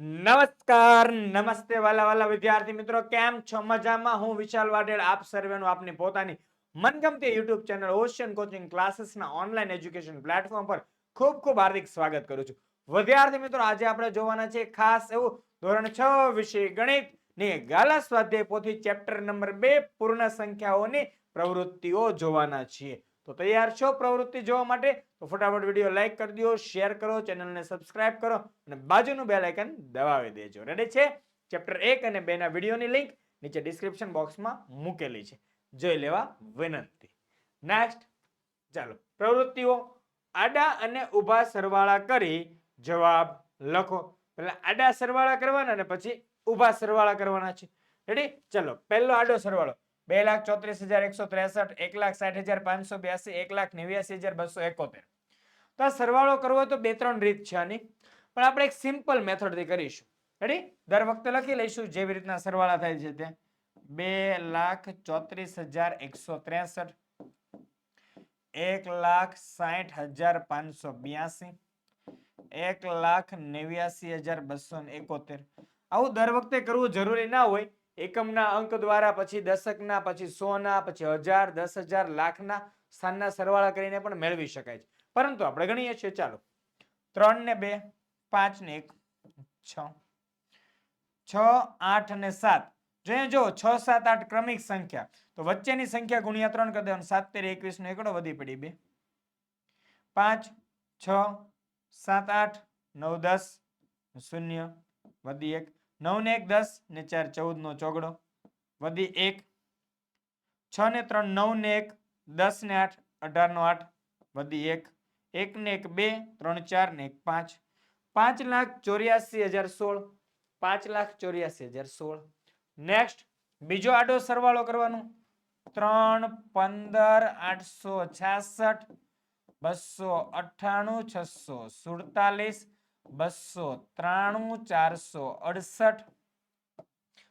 નમસ્કાર, નમસ્તે વાલા વાલા વિદ્યાર્થી મિત્રો, કેમ છો? મજામાં? હું વિશાલ વાડેડ આપ સર્વેનું આપની પોતાની મનગમતી યુટ્યુબ ચેનલ ઓશિયન કોચિંગ ક્લાસીસના ઓનલાઈન એજ્યુકેશન પ્લેટફોર્મ પર ખૂબ ખૂબ હાર્દિક સ્વાગત કરું છું. વિદ્યાર્થી મિત્રો, આજે આપણે જોવાના છે ખાસ એવું ધોરણ છ વિષય ગણિતની ગાલા સ્વાધ્યાય પોથી ચેપ્ટર નંબર બે પૂર્ણ સંખ્યાઓની પ્રવૃત્તિઓ જોવાના છીએ. તો તૈયાર છો પ્રવૃત્તિ જોવા માટે, તો ફટાફટ વીડિયો લાઈક કરી દો, શેર કરો, ચેનલને સબસ્ક્રાઇબ કરો અને બાજુનું બેલ આઇકન દબાવી દેજો. રેડી છે? ચેપ્ટર એક અને બે ના વિડીયોની લિંક નીચે ડિસ્ક્રિપ્શન બોક્સમાં મૂકેલી છે. જોઈ લેવા વિનંતી. નેક્સ્ટ ચાલો, પ્રવૃત્તિઓ. આડા અને ઊભા સરવાળા કરી જવાબ લખો. પહેલા આડા સરવાળા કરવાના અને પછી ઊભા સરવાળા કરવાના છે. રેડી ચલો, પહેલો આડો સરવાળો. બે લાખ ચોત્રીસ હજાર એકસો ત્રેસઠ, એક લાખ સાઠ હજાર પાંચસો બ્યાસી, એક લાખ નેવ્યાસી હજાર બસો એકોતેર. તો આ સરવાળો કરવો તો બે ત્રણ રીત છે આની. પણ આપણે એક સિમ્પલ મેથડથી કરીશું. રેડી દર વખતે લખી લઈશું જેવી રીતના સરવાળા થાય છે તે. બે લાખ ચોત્રીસ હજાર એકસો ત્રેસઠ, એક લાખ સાઠ હજાર પાંચસો બ્યાસી, એક લાખ નેવ્યાસી હજાર બસો એકોતેર. આવું દર વખતે કરવું જરૂરી ના હોય. એકમના અંક દ્વારા પછી દશકના, પછી સોના, પછી હજાર, દસ હજાર લાખના સ્થાનના સરવાળા કરીને પણ મેળવી શકાય છે. પરંતુ આપણે ગણીએ છીએ, ચાલો. ત્રણ ને બે, પાંચ ને એક, છ. છ, આઠ અને સાત. જોઈએ જો છ, સાત, આઠ ક્રમિક સંખ્યા. તો વચ્ચેની સંખ્યા ગુણ્યા ત્રણ કરી દેવાનું. સાત તેર એકવીસ નો એકડો વધી પડી બે. પાંચ, છ, સાત, આઠ, નવ, દસ, શૂન્ય વધી એક. નવ ને એક દસ ને ચાર ચૌદ નો ચોગડો. વધી એક. છ ને ત્રણ નવ ને એક દસ ને આઠ અઢાર નો આઠ, વધી એક. એક ને એક બે, ત્રણ ચાર ને એક પાંચ. પાંચ લાખ ચોર્યાસી હજાર સોળ. પાંચ લાખ ચોર્યાસી હજાર સોળ. નેક્સ્ટ બીજો આડો સરવાળો કરવાનો. ત્રણ પંદર આઠસો છાસઠ, બસો અઠ્ઠાણું, છસો સુડતાલીસ બસો ત્રાણું ચારસો અડસઠ.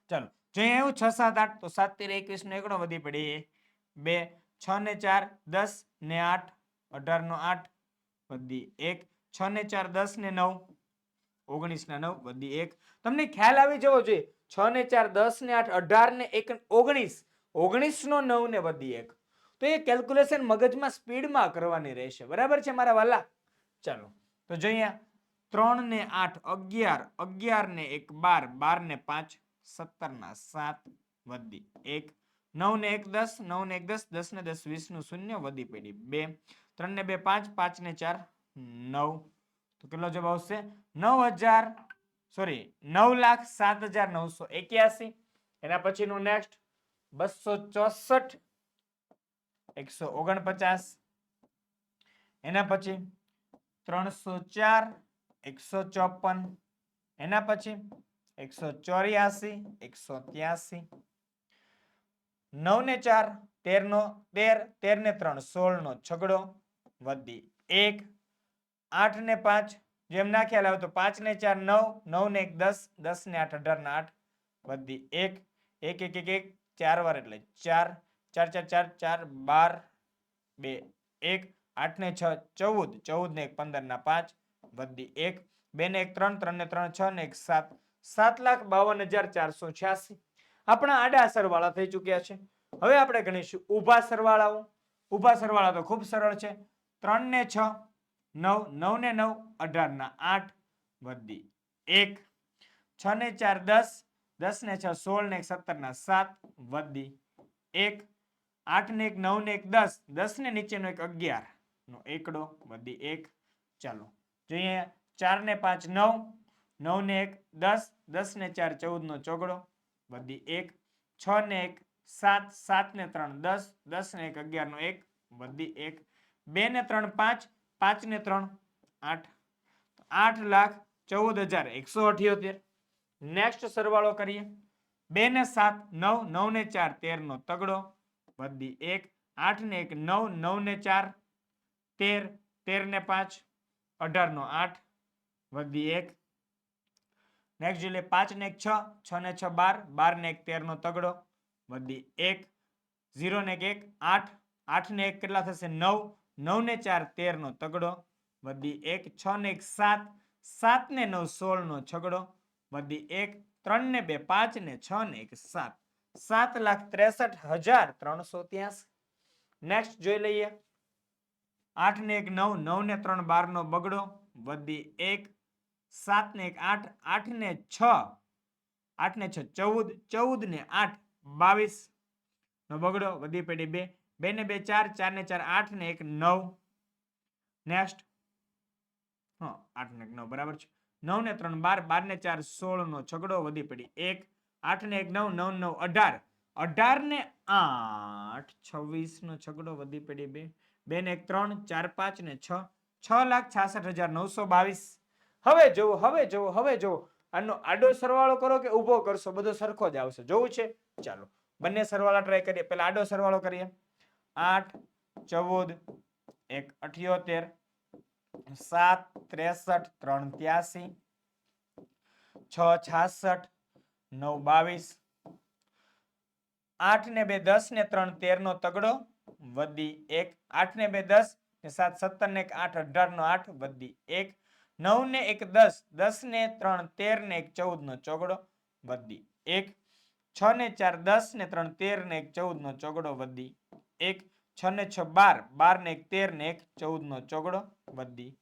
ચલો જોઈએ એવું છ સાત આઠ, તો સાત તેર એકવીસ નો એકડો વધી પડી. બે, છ ને ચાર, દસ ને આઠ, અઢાર નો આઠ વધી એક, છ ને ચાર, દસ ને નવ, ઓગણીસ ના નવ વધી એક. તમને ખ્યાલ આવી જવો જોઈએ, છ ને ચાર, દસ ને આઠ, અઢાર ને એક, ઓગણીસ ઓગણીસ નો નવ ને વધી એક. તો એ કેલ્ક્યુલેશન મગજમાં સ્પીડમાં કરવાની રહેશે. બરાબર છે મારા વાલા? ચાલો, તો જોઈએ ત્રણ ને આઠ, અગિયાર અગિયાર ને એક, બાર બાર ને પાંચ સત્તર ના સાત વધી એક નવ ને એક, દસ નવ ને એક, દસ દસ ને દસ વીસનું શૂન્ય વધી પડી બે ત્રણ ને બે, પાંચ પાંચ ને ચાર, નવ. તો કેટલો જવાબ આવશે? નવ હજાર, સોરી, નવ લાખ સાત હજાર નવસો એક્યાસી. એના પછીનું નેક્સ્ટ બસો ચોસઠ, એકસો ઓગણપચાસ. એના પછી ત્રણસો ચાર એકસો ચોપન. એના પછી એકસો ચોર્યાસી, એકસો ત્યાસી. નવ ને ચાર તેર નો તેર તેર ને ત્રણ સોળ નો છગડો વધી એક. આઠ ને પાંચ, જેમ ના ખ્યાલ આવે તો પાંચ ને ચાર, નવ નવ ને એક, દસ દસ ને આઠ અઢાર ને આઠ વધી એક. એક એક એક એક, ચાર વાર એટલે ચાર. ચાર ચાર ચાર ચાર, બાર, બે, એક. આઠ ને છ, ચૌદ. ચૌદ ને એક પંદર ના પાંચ. વધી એક, બે ને એક, ત્રણ ત્રણ ને ત્રણ, છ ને એક, સાત. સાત લાખ બાવન હજાર ચારસો છ્યાસી. આપણા આડા સરવાળા થઈ ચૂક્યા છે. હવે આપણે ગણીશું ઊભા સરવાળાઓ. ઊભા સરવાળા તો ખૂબ સરળ છે. ત્રણ ને છ, નવ નવ ને નવ, અઢાર ના આઠ. વધી એક, છ ને ચાર દસ દસ ને છ સોળ ને એક સત્તર ના સાત. વધી એક, આઠ ને એક, નવ ને એક દસ દસ ને નીચેનો એક અગિયાર નો એકડો. વધી એક, ચાલો. જોઈએ ચાર ને પાંચ નવ નવ ને એક દસ દસ ને ચાર ચૌદ નો ચોગડો વધી એક, છ ને એક સાત સાત ને ત્રણ દસ દસ ને એક અગિયાર નો એક વધી એક, બે ને ત્રણ પાંચ પાંચ ને ત્રણ આઠ. આઠ લાખ ચૌદ હજાર એકસો અઠ્યોતેર. નેક્સ્ટ સરવાળો કરીએ. બે ને સાત, નવ નવ ને ચાર તેર નો તગડો વધી એક, આઠ ને એક, નવ નવ ને ચાર, તેર તેર ને પાંચ અઢાર નો આઠ વધી એક. નેક્સ્ટ જોઈએ પાંચ ને એક છ છ ને છ બાર બાર ને એક તેર નો તગડો વધી એક. ઝીરો ને એક, આઠ. આઠ ને એક કેટલા થશે? નવ. નવ ને ચાર તેર નો તગડો વધી એક. છ ને એક, સાત. સાત ને નવ સોળ નો છગડો વધી એક. ત્રણ ને બે પાંચ ને છ ને એક, સાત. સાત લાખ ત્રેસઠ હજાર ત્રણસો ત્યાસી. નેક્સ્ટ જોઈ લઈએ. આઠ ને એક નવ નવ ને ત્રણ બાર નો બગડો, વધી એક સાત ને એક આઠ આઠ ને છ આઠ ને છ ચૌદ ચૌદ ને આઠ બાવીસ નો બગડો, વધી પેઢી બે બે ને બે ચાર ચાર ને ચાર આઠ ને એક નવ. નેક્સ્ટ હા આઠ ને એક નવ, બરાબર છે. નવ ને ત્રણ બાર બાર ને ચાર સોળ નો છગડો, વધી પડી એક આઠ ને એક નવ નવ નવ અઢાર. અઢાર ને આઠ છવ્વીસ નો છગડો, વધી પડી બે. બે ને એક ત્રણ, ચાર પાંચ ને છ છ લાખ છાસઠ હજાર નવસો બાવીસ. હવે જોવો, હવે જુઓ હવે જુઓ આનો આડો સરવાળો કરો કે ઊભો કરશો? બધો સરખો જ આવશે. જોવું છે? ચાલો. બંને સરવાળા ટ્રાય કરીએ. પહેલા આડો સરવાળો કરીએ. આઠ, ચૌદ, એક, અઠ્યોતેર, સાત, ત્રેસઠ, ત્રણ, ત્યાસી, છ, છાસઠ, નવ, બાવીસ. આઠ ને બે, દસ ને ત્રણ તેર નો તગડો. વધી એક આઠ ને બે દસ, ને સાત સત્તર ને એક, આઠ અઢાર નો આઠ, વધી એક નવ ને એક, દસ દસ ને ત્રણ તેર ને એક ચૌદ નો ચોગડો, વધી એક છ ને ચાર દસ ને ત્રણ તેર ને એક ચૌદ નો ચોગડો, વધી એક છ ને છ, બાર બાર ને એક તેર ને એક ચૌદ નો ચોગડો, વધી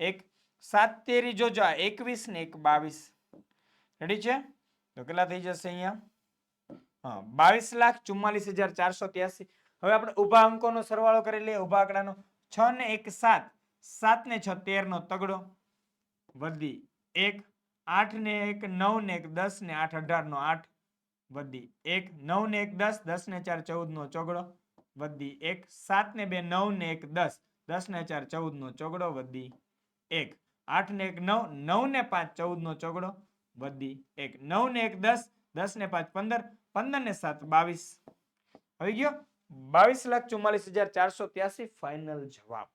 એક, સાત તેરી જોજો આ એકવીસ ને એક, બાવીસ. રેડી છે? તો કેટલા થઈ જશે અહીંયા? હા, બાવીસ લાખ ચુમ્માલીસ હજાર ચારસો ત્યાસી. હવે આપણે ઊભા અંકોનો સરવાળો કરી લઈએ, ઊભા આંકડાનો. છ ને એક સાત. સાત ને છ તેર નો તગડો. વધી એક. આઠ ને એક, નવ ને એક, દસ ને આઠ અઢાર નો આઠ. વધી એક. નવ ને એક, દસ. દસ ને ચાર ચૌદ નો ચોગડો. વધી એક. સાત ને બે, નવ ને એક, દસ. દસ ને ચાર ચૌદ નો ચોગડો. વધી એક. આઠ ને એક, નવ. નવ ને પાંચ ચૌદ નો ચોગડો. વધી એક. નવ ને એક, દસ. દસ ને પાંચ, પંદર. પંદર ને સાત, બાવીસ. આવી ગયો? બાવીસ લાખ ચુમ્માલીસ હજાર ચારસો ત્યાસી ફાઇનલ જવાબ.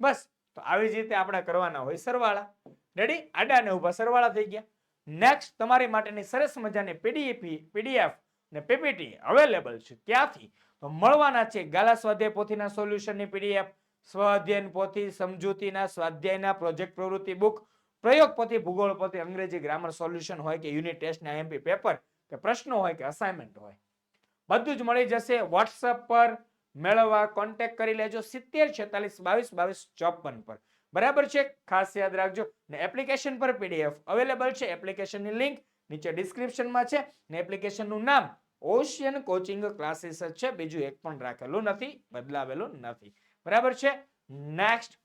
બસ, તો આવી જ રીતે આપણે કરવાના હોય સરવાળા. રેડી આડા ને ઊભા સરવાળા થઈ ગયા. નેક્સ્ટ તમારી માટેની સરસ મજાની પીડીએફ પીડીએફ ને પીપીટી અવેલેબલ છે ક્યાંથી? તો મળવાના છે ગાલા સ્વાધ્યાય પોથીના સોલ્યુશનની પીડીએફ સ્વાધ્યાયન પોથી, સમજૂતીના, સ્વાધ્યાયના પ્રોજેક્ટ પ્રવૃત્તિ બુક પ્રયોગ પોથી, ભૂગોળ પોથી, અંગ્રેજી ગ્રામર સોલ્યુશન હોય કે યુનિટ ટેસ્ટ ના એમપી પેપર કે પ્રશ્નો હોય કે અસાઇનમેન્ટ હોય. બધું જ મળી જશે. વોટ્સઅપ પર મેળવવા કોન્ટેક્ટ કરી લેજો સિત્તેર છેતાલીસ બાવીસ બાવીસ ચોપન પર. બરાબર છે? ખાસ યાદ રાખજો. ને એપ્લિકેશન પર પીડીએફ અવેલેબલ છે. એપ્લિકેશનની લિંક નીચે ડિસ્ક્રિપ્શનમાં છે. ને એપ્લિકેશનનું નામ ઓશિયન કોચિંગ ક્લાસીસ જ છે. બીજું એક પણ રાખેલું નથી. બદલાવેલું નથી. બરાબર છે? નેક્સ્ટ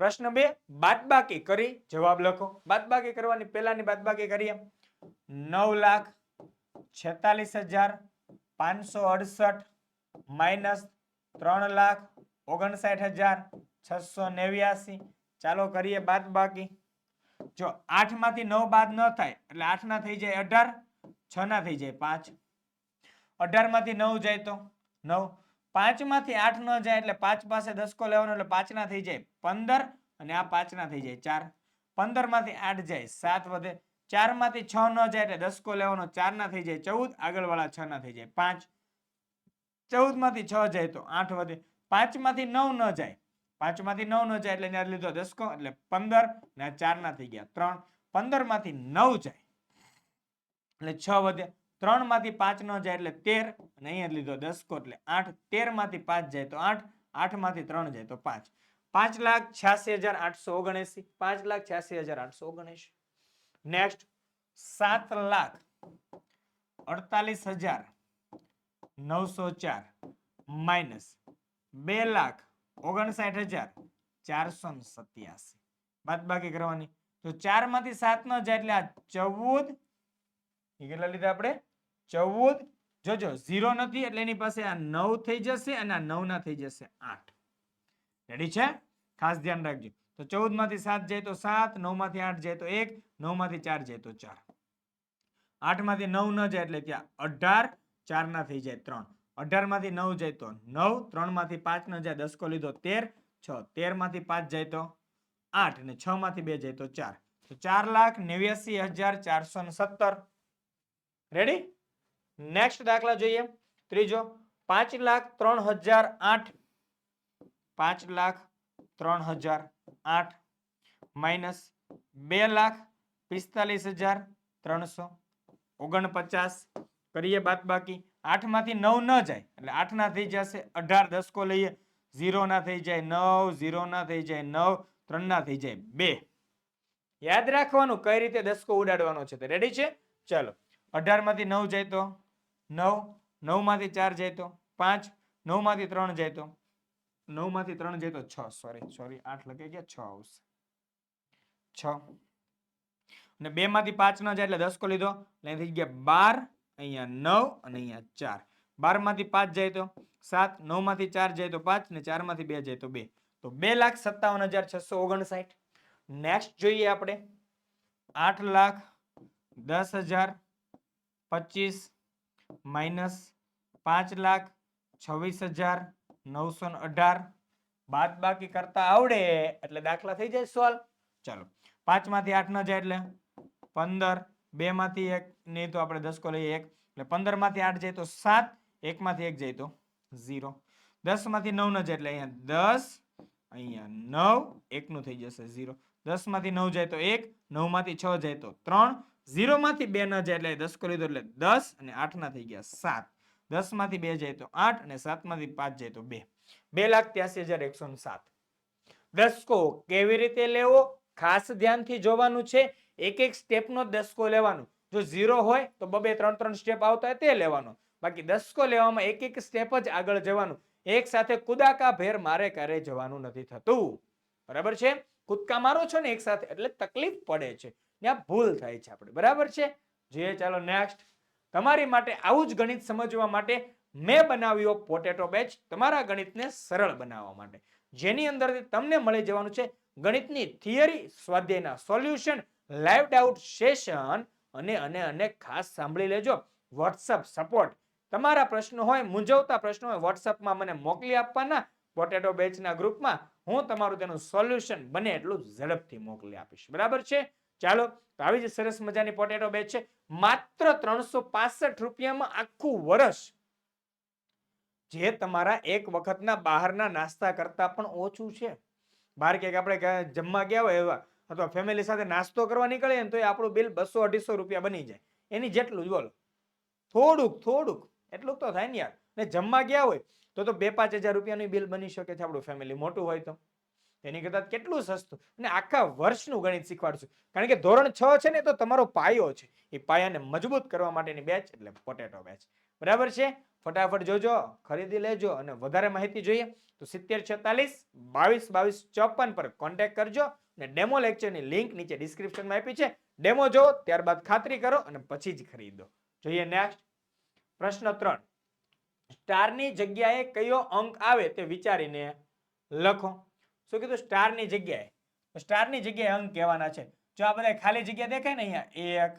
પ્રશ્ન બે. બાદબાકી કરી. જવાબ લખો. બાદબાકી કરવાની પહેલાની બાદબાકી કરીએ. નવ લાખ છેતાલીસ હજાર પાંચસો અડસઠ માઇનસ ત્રણ લાખ ઓગણસાઠ હજાર છસો નેવ્યાસી. ચાલો કરીએ બાદ બાકી જો આઠમાંથી નવ બાદ ન થાય, એટલે આઠ ના થઈ જાય અઢાર છ ના થઈ જાય પાંચ. અઢારમાંથી નવ જાય તો નવ. પાંચમાંથી આઠ ન જાય એટલે પાંચ પાસે દસકો લેવાનો એટલે પાંચ ના થઈ જાય પંદર અને આ પાંચ ના થઈ જાય ચાર. પંદરમાંથી આઠ જાય સાત વધે ચારમાંથી છ ન જાય એટલે દસકો લેવાનો ચાર ના થઈ જાય, ચૌદ આગળ વાળા છ ના થઈ જાય, પાંચ. ચૌદમાંથી છ જાય તો આઠ વધે. પાંચમાંથી નવ ન જાય. પાંચમાંથી નવ ન જાય એટલે ત્યાં લીધો દસકો, એટલે પંદર, ને ચાર ના થઈ ગયા, ત્રણ. પંદરમાંથી નવ જાય એટલે છ વધે. ત્રણમાંથી પાંચ ન જાય એટલે તેર, અને અહીંયા લીધો દસકો, એટલે આઠ. તેરમાંથી પાંચ જાય તો આઠ આઠમાંથી ત્રણ જાય તો પાંચ. પાંચ લાખ છ્યાસી હજાર આઠસો ઓગણએસી, પાંચ લાખ છ્યાસી હજાર આઠસો ઓગણએસી. નેક્સ્ટ સાત લાખ અડતાલીસ હજાર નવસો ચાર માઇનસ બે લાખ ઓગણસાઠ હજાર ચારસો સત્યાસી. બાદબાકી કરવાની. તો ચારમાંથી સાત ન જાય એટલે આ ચૌદ કેટલા લીધા આપણે? ચૌદ. જોજો, ઝીરો નથી એટલે એની પાસે આ નવ થઈ જશે અને આ નવ ના થઈ જશે આઠ. રેડી છે? ખાસ ધ્યાન રાખજો. તો ચૌદમાંથી સાત જાય તો સાત નવમાંથી આઠ જાય તો એક નવમાંથી ચાર જાય તો ચાર. આઠમાંથી નવ ન જાય એટલે ત્યાં અઢાર ચાર ના થઈ જાય ત્રણ. અઢારમાંથી નવ જાય તો નવ ત્રણમાંથી પાંચ ન જાય, દસકો લીધો તેર, છ. તેરમાંથી પાંચ જાય તો આઠ અને છ માંથી બે જાય તો ચાર. તો ચાર લાખ નેવ્યાસી હજાર ચારસો ને સત્તર. રેડી નેક્સ્ટ દાખલા જોઈએ. ત્રીજો, પાંચ લાખ ત્રણ હજાર આઠ. પાંચ લાખ ત્રણ હજાર આઠ માઇનસ બે લાખ પિસ્તાલીસ હજાર ત્રણસો ઓગણપચાસ. કરીએ બાદ બાકી આઠમાંથી નવ ન જાય, એટલે આઠના થઈ જશે, અઢાર દસકો લઈએ, ઝીરોના થઈ જાય નવ, ઝીરોના થઈ જાય નવ, ત્રણના થઈ જાય બે. યાદ રાખવાનું કઈ રીતે દસકો ઉડાડવાનો છે તે. રેડી છે? ચાલો. અઢારમાંથી નવ જાય તો નવ, નવમાંથી ચાર જાય તો પાંચ, નવમાંથી ત્રણ જાય તો નવમાંથી ત્રણ જાય તો છ સોરી સોરી આઠ લખે ગયા, છ આવશે. છ. અને બે માંથી પાંચ ન જાય એટલે દસકો લીધો. એટલે થઈ ગયા બાર, અહીંયા નવ અને અહીંયા ચાર. બારમાંથી પાંચ જાય તો સાત, નવમાંથી ચાર જાય તો પાંચ ને ચારમાંથી બે જાય તો બે. તો બે લાખ સત્તાવન હજાર છસો ઓગણસાઠ. નેક્સ્ટ જોઈએ આપણે. આઠ લાખ દસ હજાર પચીસ માઇનસ પાંચ લાખ છવ્વીસ હજાર નવસો ને અઢાર. બાદ બાકી કરતા આવડે એટલે દાખલા થઈ જાય સોલ્વ. ચાલો પાંચમાંથી આઠ ન જાય એટલે પંદર બે માંથી એક, નહીં તો આપણે દસકો લઈએ એક. એટલે પંદરમાંથી આઠ જાય તો સાત એક માંથી એક જાય તો ઝીરો. દસમાંથી નવ ન જાય એટલે અહીંયા દસ, અહીંયા નવ, એકનું થઈ જશે ઝીરો. દસમાંથી નવ જાય તો એક નવમાંથી છ જાય તો ત્રણ. ઝીરો માંથી બે ન જાય એટલે દસકો લીધો એટલે દસ અને આઠ ના થઈ ગયા સાત. દસમાંથી બે જાય તો આઠ અને સાતમાંથી પાંચ જાય તો બે. બે લાખ ત્યાસી હજાર એકસો સાત. દસકો કેવી રીતે લેવો? ખાસ ધ્યાનથી જોવાનું છે. એક એક સ્ટેપનો દસકો લેવાનો. જો ઝીરો હોય તો બબે ત્રણ ત્રણ સ્ટેપ આવતા હોય તે લેવાનો. બાકી દસકો લેવામાં એક એક સ્ટેપ જ આગળ જવાનું. એક સાથે કુદાકા ભેર મારે ક્યારેય જવાનું નથી થતું. બરાબર છે? કૂદકા મારો છો ને એક સાથે. એટલે તકલીફ પડે છે. ત્યાં ભૂલ થાય છે આપણે. બરાબર છે? જે ચાલો નેક્સ્ટ તમારી માટે આવું જ ગણિત સમજવા માટે મેં બનાવ્યો પોટેટો બેચ તમારા ગણિતને સરળ બનાવવા માટે. જેની અંદરથી તમને મળી જવાનું છે ગણિતની થિયરી, સ્વાધ્યાયના સોલ્યુશન, લાઈવ ડાઉટ સેશન અને અને અને ખાસ સાંભળી લેજો. WhatsApp support. તમારા પ્રશ્નો હોય, મૂંઝવતા પ્રશ્નો હોય, વોટ્સઅપમાં મને મોકલી આપવાના પોટેટો બેચના ગ્રુપમાં. હું તમારું તેનું સોલ્યુશન બને એટલું ઝડપથી મોકલી આપીશ. બરાબર છે? ચાલો, તો આવી જ સરસ મજાની પોટેટો બેચ છે. માત્ર ત્રણસો પાસઠ રૂપિયામાં આખું વર્ષ જે તમારા એક વખતના બહારના નાસ્તા કરતા પણ ઓછું છે. બહાર ક્યાંક આપણે જમવા ગયા હોય એવા, અથવા ફેમિલી સાથે નાસ્તો કરવા નીકળીએ ને તો એ આપણું બિલ બસો અઢીસો રૂપિયા બની જાય. એની જેટલું જ બોલો. થોડુંક થોડુંક, એટલું તો થાય ને યાર. ને જમવા ગયા હોય તો તો બે પાંચ હજાર રૂપિયાનું બિલ બની શકે છે આપણું ફેમિલી મોટું હોય તો. એની કરતાં કેટલું સસ્તું અને આખા વર્ષનું ગણિત શીખવાડશું. કારણ કે ધોરણ છ છે ને તો તમારો પાયો છે. એ પાયાને મજબૂત કરવા માટેની બેચ એટલે પોટેટો બેચ બરાબર છે? ફટાફટ જોજો, ખરીદી લેજો અને વધારે માહિતી જોઈએ તો સિત્તેર છેતાલીસ બાવીસ બાવીસ ચોપન પર કોન્ટેક્ટ કરજો અને ડેમો લેક્ચરની લિંક નીચે ડિસ્ક્રિપ્શનમાં આપી છે. ડેમો જો ત્યારબાદ ખાતરી કરો અને પછી જ ખરીદો. જોઈએ નેક્સ્ટ પ્રશ્ન ત્રણ. સ્ટારની જગ્યાએ કયો અંક આવે તે વિચારીને લખો. શું કીધું? સ્ટારની જગ્યાએ. સ્ટારની જગ્યાએ અંક કહેવાના છે. જો આ બધા ખાલી જગ્યા દેખાય ને અહીંયા એક,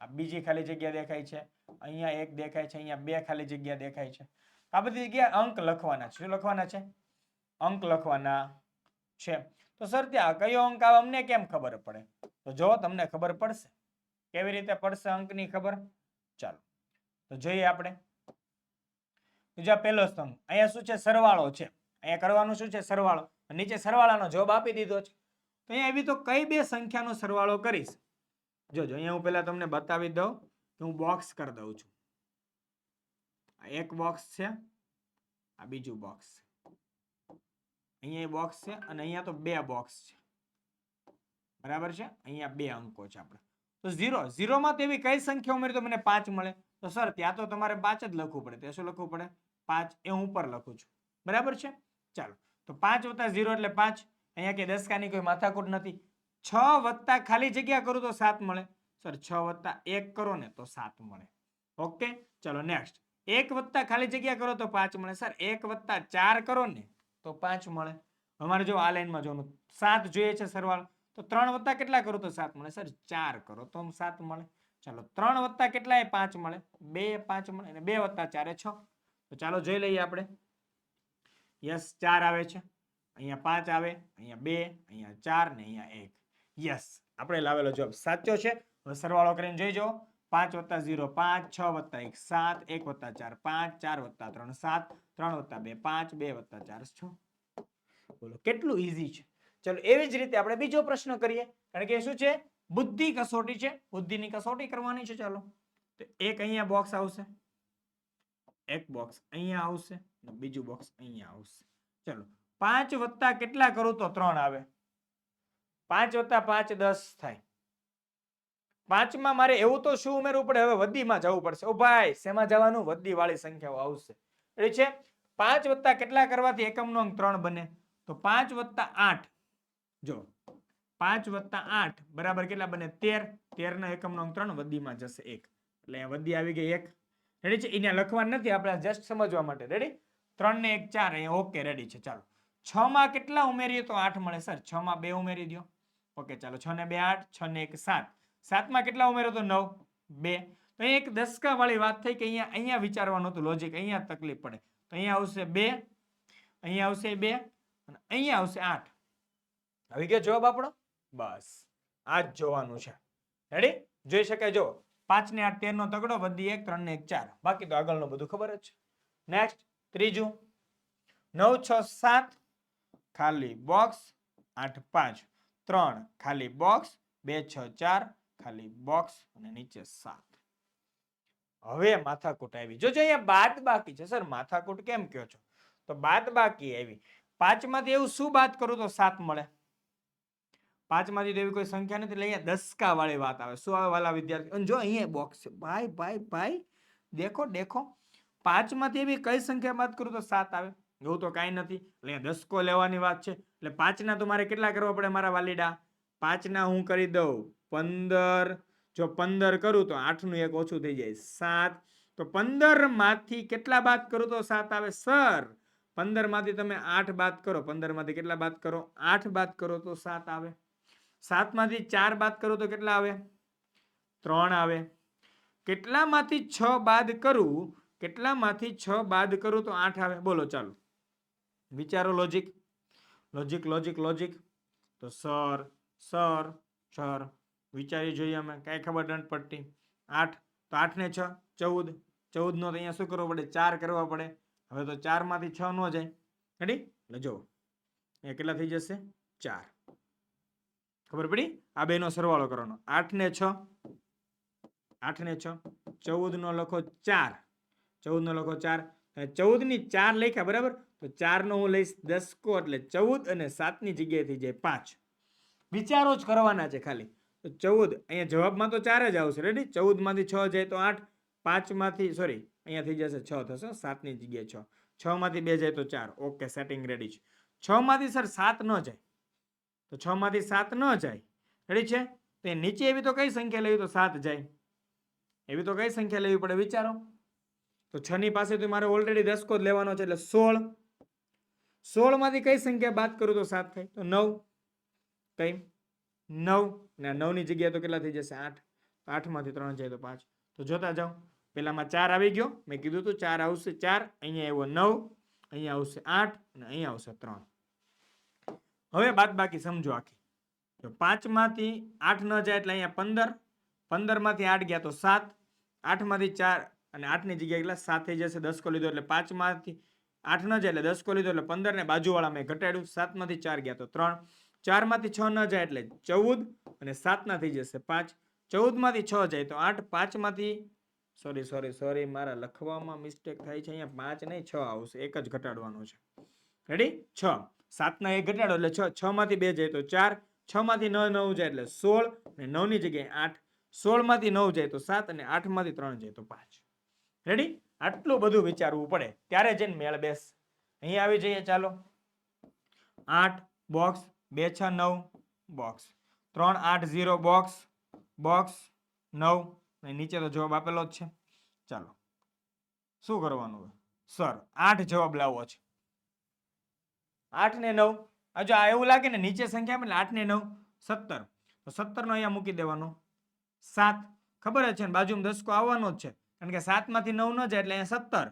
આ બીજી ખાલી જગ્યા દેખાય છે. અહીંયા એક દેખાય છે, અહીંયા બે ખાલી જગ્યા દેખાય છે. આ બધી જગ્યાએ અંક લખવાના છે. શું લખવાના છે? અંક લખવાના છે. તો સર, ત્યાં કયો અંક આવે અમને કેમ ખબર પડે? તો જો તમને ખબર પડશે. કેવી રીતે પડશે અંકની ખબર? ચાલો. તો જોઈએ આપણે. બીજા પહેલો સ્તંભ. અહીંયા શું છે? સરવાળો છે. અહીંયા કરવાનું શું છે? સરવાળો. નીચે સરવાળાનો જવાબ આપી દીધો છે. તો અહીંયા એવી તો કઈ બે સંખ્યાનો સરવાળો કરીશ? જોજો અહીંયા હું પહેલા તમને બતાવી દઉં કે હું બોક્સ કરી દઉં છું. આ એક બોક્સ છે, આ બીજું બોક્સ છે. અહીંયા બોક્સ છે અને અહીંયા તો બે બોક્સ છે. બરાબર છે? અહીંયા બે અંકો છે આપણે. તો ઝીરો ઝીરોમાં તો એવી કઈ સંખ્યા ઉમેરી તો મને પાંચ મળે? તો સર ત્યાં તો તમારે પાંચ જ લખવું પડે. ત્યાં શું લખવું પડે? પાંચ, એ હું ઉપર લખું છું. બરાબર છે? ચાલો. તો પાંચ વત્તા ઝીરો એટલે પાંચ. અહીંયા કે દસકાની કોઈ માથાકૂટ નથી. છ વત્તા ખાલી જગ્યા કરું તો સાત મળે. સર છ વત્તા એક કરો ને તો સાત મળે. ઓકે ચલો નેક્સ્ટ એક વત્તા ખાલી જગ્યા કરો તો પાંચ મળે. સર એક વત્તા ચાર કરો ને તો પાંચ મળે. અમારે જો આ લાઈનમાં જોવાનું સાત જોઈએ છે સરવાળો, તો ત્રણ વત્તા કેટલા કરો તો સાત મળે? સર ચાર કરો તો સાત મળે. ચાલો, ત્રણ વત્તા કેટલા એ પાંચ મળે. બે પાંચ મળે અને બે વત્તા ચારે છ. તો ચાલો જોઈ લઈએ આપણે. યસ ચાર આવે છે. અહીંયા પાંચ આવે, અહીંયા બે, અહીંયા ચાર ને અહીંયા એક. યસ, આપણે લાવેલો જવાબ સાચો છે. સરવાળો કરીને જોઈજો પાંચ વત્તા ઝીરો પાંચ, છ વત્તા એક સાત, એક વત્તા ચાર પાંચ, ચાર વત્તા ત્રણ સાત, ત્રણ વત્તા બે પાંચ, બે વત્તા ચાર છ. બોલો, કેટલું ઈઝી છે. ચલો, એવી જ રીતે આપણે બીજો પ્રશ્ન કરીએ. કારણ કે શું છે? બુદ્ધિ કસોટી છે. બુદ્ધિની કસોટી કરવાની છે, ચાલો. તો એક અહીંયા બોક્સ આવશે. એક બોક્સ અહીંયા આવશે. બીજું બોક્સ અહીંયા આવશે. ચલો, પાંચ વત્તા કેટલા કરું તો ત્રણ આવે? પાંચ વત્તા પાંચ દસ થાય. પાંચમાં મારે એવું તો શું ઉમેરવું પડે? હવે વધીમાં જવું પડશે. ઓ ભાઈ, શેમાં જવાનું? વધી વાળી સંખ્યાઓ આવશે. એટલે છે? પાંચ વત્તા કેટલા કરવાથી એકમનો અંક ત્રણ બને? તો પાંચ વત્તા આઠ. જો, પાંચ વત્તા આઠ બરાબર કેટલા બને? તેર. તેર નો એકમનો અંક ત્રણ વધીમાં જશે એક. એટલે વધી આવી ગઈ એક. રેડી છે? એને લખવાનું નથી, આપણે જસ્ટ સમજવા માટે. રેડી ત્રણ ને એક ચાર, અહીંયા ઓકે રેડી છે. ચાલો. છ માં કેટલા ઉમેરીએ તો આઠ મળે? સર છ માં બે ઉમેરી દો ઓકે ચાલો. છ ને બે આઠ છ ને એક સાત. સાતમાં કેટલા ઉમેરો તો? નવ. બે. તો અહીં એક દસકા વાળી વાત થઈ કે અહીંયા અહીંયા વિચારવાનું હતું લોજિક અહીંયા તકલીફ પડે. તો અહીંયા આવશે બે. અહીંયા આવશે બે. અને અહીંયા આવશે આઠ. આવી ગયો જવાબ આપણો? બસ. આ જ જોવાનું છે. રેડી જોઈ શકાય? જો પાંચ ને આઠ તેર નો તગડો, વધી એક ત્રણ ને એક ચાર. બાકી તો આગળનું બધું ખબર જ છે. નેક્સ્ટ ત્રીજું, નવ, છ, સાત, ખાલી બોક્સ, આઠ, પાંચ. ત્રણ, ખાલી બોક્સ, બે, છ, ચાર, ખાલી બોક્સ અને નીચે સાત. હવે માથાકૂટ આવી. જો જો અહીંયા બાદ બાકી છે, સર, માથાકૂટ કેમ કયો છો? તો બાદ બાકી આવી. પાંચમાંથી એવું શું બાદ કરું તો સાત મળે? પાંચમાંથી તો એવી કોઈ સંખ્યા નથી, એટલે અહીંયા દસકા વાળી વાત આવે. શું આવે વાલા વિદ્યાર્થી જો અહીંયા બોક્સ ભાઈ ભાઈ ભાઈ, દેખો દેખો. પાંચમાંથી એવી કઈ સંખ્યા વાત કરું તો સાત આવે? એવું તો કાંઈ નથી. એટલે અહીંયા દસકો લેવાની વાત છે. એટલે પાંચના તો મારે કેટલા કરવા પડે મારા વાલીડા? પાંચના હું કરી દઉં પંદર. જો પંદર કરું તો આઠનું એક ઓછું થઈ જાય સાત. તો પંદરમાંથી કેટલા બાદ કરું તો સાત આવે? સર પંદરમાંથી તમે આઠ બાદ કરો. પંદરમાંથી કેટલા બાદ કરો? આઠ બાદ કરો તો સાત આવે. સાતમાંથી ચાર બાદ કરો તો કેટલા આવે? ત્રણ આવે. કેટલામાંથી છ બાદ કરું કેટલામાંથી છ બાદ કરું તો આઠ આવે? બોલો, ચાલો. વિચારો લોજિક લોજિક લોજિક લોજિક તો સર સર સર વિચારી જોઈએ અમે. કાંઈ ખબર નથી પડતી. આઠ. તો આઠ ને છ. ચૌદ. ચૌદનો તો અહીંયા શું કરવો પડે? ચાર કરવા પડે. હવે તો ચારમાંથી છ ન જાય. રેડી એટલે જો અહીંયા કેટલા થઈ જશે? ચાર. ખબર પડી? આ બેનો સરવાળો કરવાનો. આઠ ને છ. આઠ ને છ. ચૌદ નો લખો ચાર. ચૌદ નો લખો ચાર. ચૌદ ચૌદની ચાર લખ્યા, બરાબર? તો ચારનો હું લઈશ દસકો, એટલે ચૌદ અને સાતની જગ્યાએ થઈ જાય પાંચ. વિચારો જ કરવાના છે ખાલી. તો ચૌદ, અહીંયા જવાબમાં તો ચાર જ આવશે. રેડી ચૌદમાંથી છ જાય તો આઠ. પાંચમાંથી સોરી અહીંયા થઈ જશે છ થશે. સાતની જગ્યાએ છ. છ માંથી બે જાય તો ચાર. ઓકે સેટિંગ રેડી છે. છ માંથી સર સાત ન જાય. તો છ માંથી સાત ન જાય. રેડી છે? તો નીચે એવી તો કઈ સંખ્યા લેવી? તો સાત જાય. એવી તો કઈ સંખ્યા લેવી પડે? વિચારો. તો છ ની પાસે તો મારે ઓલરેડી દસકો જ લેવાનો છે, એટલે સોળ. સોળમાંથી કઈ સંખ્યા બાદ કરું તો સાત થાય? તો નવ. કઈ? નવ. ને નવની જગ્યાએ તો કેટલા થઈ જશે? આઠ. આઠમાંથી ત્રણ જાય તો પાંચ. તો જોતા જાઓ. પેલામાં ચાર આવી ગયો. મેં કીધું તું ચાર આવશે ચાર, અહીંયા આવ્યો નવ, અહીંયા આવશે આઠ અને અહીંયા આવશે ત્રણ. હવે બાદ બાકી સમજો આખી. તો પાંચમાંથી આઠ ન જાય એટલે અહીંયા પંદર. પંદરમાંથી આઠ ગયા તો સાત. આઠમાંથી ચાર અને આઠની જગ્યાએ કેટલા? સાત થઈ જશે દસકો લીધો એટલે પાંચમાંથી આઠ ન જાય એટલે દસકો લીધો એટલે પંદર ને બાજુવાળા મેં ઘટાડ્યું. સાતમાંથી ચાર ગયા તો ત્રણ. ચારમાંથી છ ન જાય એટલે ચૌદ અને સાતના થઈ જશે પાંચ. ચૌદમાંથી છ જાય તો આઠ. પાંચમાંથી સોરી સોરી સોરી, મારા લખવામાં મિસ્ટેક થાય છે. અહીંયા પાંચ નહીં, છ આવશે. એક જ ઘટાડવાનો છે. રેડી છ. સાતના એક ઘટાડો એટલે છ. છ માંથી બે જાય તો ચાર. છ માંથી નવ નવ જાય એટલે સોળ. અને નવની જગ્યાએ આઠ. સોળમાંથી નવ જાય તો સાત અને આઠમાંથી ત્રણ જાય તો પાંચ. રેડી આટલું બધું વિચારવું પડે. ત્યારે જઈને મેળ બેસ. અહીંયા આવી જઈએ, ચાલો. આઠ બોક્સ બે છ નવ બોક્સ ત્રણ આઠ ઝીરો બોક્સ બોક્સ નવ. નીચે તો જવાબ આપેલો જ છે. ચાલો. શું કરવાનું હોય સર આઠ જવાબ લાવવો છે આઠ ને નવ. હજુ આ એવું લાગે ને, નીચે સંખ્યા એટલે આઠ ને નવ, સત્તર. તો સત્તરનો અહીંયા મૂકી દેવાનો. સાત. ખબર જ છે ને, બાજુમાં દસકો આવવાનો જ છે. કારણ કે સાતમાંથી નવ ન જાય એટલે અહીંયા સત્તર.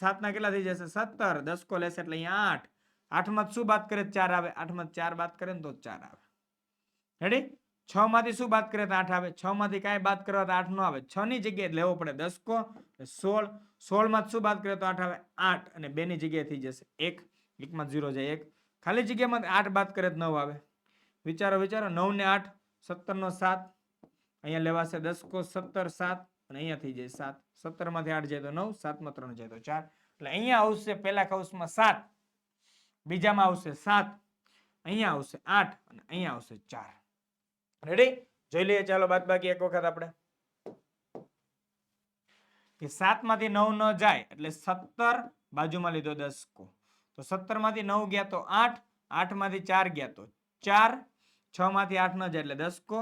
સાતના કેટલા થઈ જશે? સત્તર. દસકો લેશે એટલે અહીંયા આઠ. આઠમાં શું વાત કરે? ચાર આવે. આઠમાં ચાર વાત કરે ને તો ચાર આવે. રેડી છ માંથી શું વાત કરે તો આઠ આવે? છ માંથી કાંઈ વાત કરવા તો આઠ નો આવે. છ ની જગ્યાએ લેવો પડે દસ કો સોળ. સોળમાં શું વાત કરે તો આઠ આવે? આઠ. અને બે ની જગ્યાએ થઈ જશે એક. એકમાં ઝીરો જાય એક. ખાલી જગ્યામાં આઠ બાદ કરે તો નવ આવે. વિચારો વિચારો. નવ ને આઠ સત્તર નો સાત. અહીંયા લેવાશે દસ કો સત્તર, સાત. અને અહીંયા થઈ જાય સાત. સત્તરમાંથી આઠ જાય તો નવ, સાતમાં ત્રણ જાય તો ચાર. એટલે અહીંયા આવશે પહેલા કૌશમાં સાત. બીજામાં આવશે સાત. અહીંયા આવશે આઠ અને અહીંયા આવશે ચાર. રેડી જોઈ લઈએ, ચાલો બાદ બાકી એક વખત આપણે. કે સાતમાંથી નવ ન જાય, એટલે સત્તર બાજુમાં લીધો દસકો. તો સત્તરમાંથી નવ ગયા તો આઠ આઠમાંથી ચાર ગયા તો ચાર. છ માંથી આઠ ન જાય એટલે દસકો,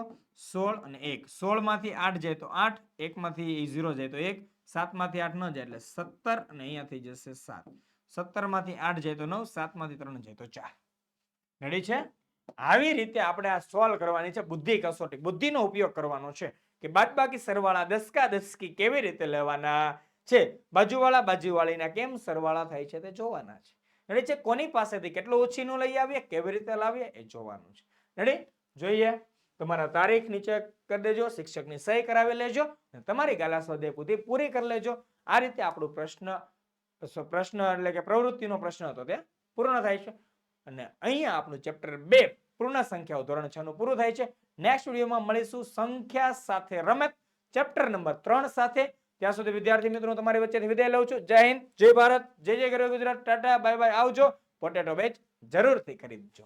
સોળ અને એક. સોળમાંથી આઠ જાય તો આઠ એક માંથી ઝીરો જાય તો એક સાતમાંથી આઠ ન જાય એટલે સત્તર અને અહીંયા થઈ જશે સાત. સત્તરમાંથી આઠ જાય તો નવ સાતમાંથી ત્રણ જાય તો ચાર. રેડી છે? આવી રીતે આપણે આ સોલ્વ કરવાની છે બુદ્ધિ કસોટી. બુદ્ધિનો ઉપયોગ કરવાનો છે કે બાદબાકી સરવાળા દસકા દસકી કેવી રીતે લેવાના છે? બાજુવાળા બાજુવાળીના કેમ સરવાળા થાય છે તે જોવાના છે. રેડી છે? કોની પાસેથી કેટલું ઓછીનું લઈ આવીએ? કેવી રીતે લાવીએ? એ જોવાનું છે. રેડી જોઈએ. તમારા તારીખ નીચે કરી દેજો, શિક્ષકની સહી કરાવી લેજો અને તમારી ગાલા સ્વાધ્યાય પૂરી કરી લેજો. આ રીતે આપણું પ્રશ્ન પ્રશ્ન એટલે કે પ્રવૃત્તિનો પ્રશ્ન હતો તે પૂર્ણ થાય છે. અને અહીંયા આપણું ચેપ્ટર બે પૂર્ણ સંખ્યાઓ, ધોરણ છ નું પૂરું થાય છે. નેક્સ્ટ વિડીયોમાં મળીશું. સંખ્યા સાથે રમત. ચેપ્ટર નંબર ત્રણ સાથે. ત્યાં સુધી વિદ્યાર્થી મિત્રો તમારી વચ્ચેથી વિદાય લઉં છું. જય હિન્દ, જય ભારત, જય જય ગરવી ગુજરાત. Ta-ta, bye bye. આવજો. પોટેટો બેચ જરૂરથી ખરીદજો.